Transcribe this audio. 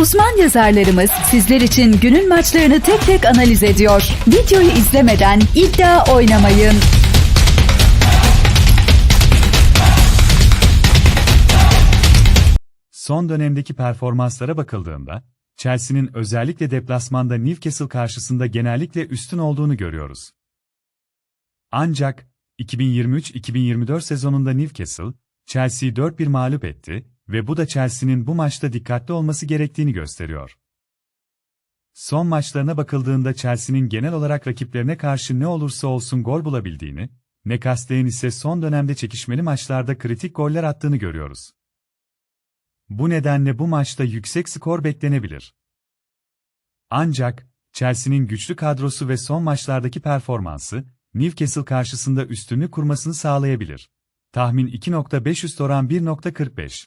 Uzman yazarlarımız sizler için günün maçlarını tek tek analiz ediyor. Videoyu izlemeden iddia oynamayın. Son dönemdeki performanslara bakıldığında, Chelsea'nin özellikle deplasmanda Newcastle karşısında genellikle üstün olduğunu görüyoruz. Ancak, 2023-2024 sezonunda Newcastle, Chelsea'yi 4-1 mağlup etti ve bu da Chelsea'nin bu maçta dikkatli olması gerektiğini gösteriyor. Son maçlarına bakıldığında Chelsea'nin genel olarak rakiplerine karşı ne olursa olsun gol bulabildiğini, Newcastle'in ise son dönemde çekişmeli maçlarda kritik goller attığını görüyoruz. Bu nedenle bu maçta yüksek skor beklenebilir. Ancak, Chelsea'nin güçlü kadrosu ve son maçlardaki performansı, Newcastle karşısında üstünlük kurmasını sağlayabilir. Tahmin 2.5 üst oran 1.45.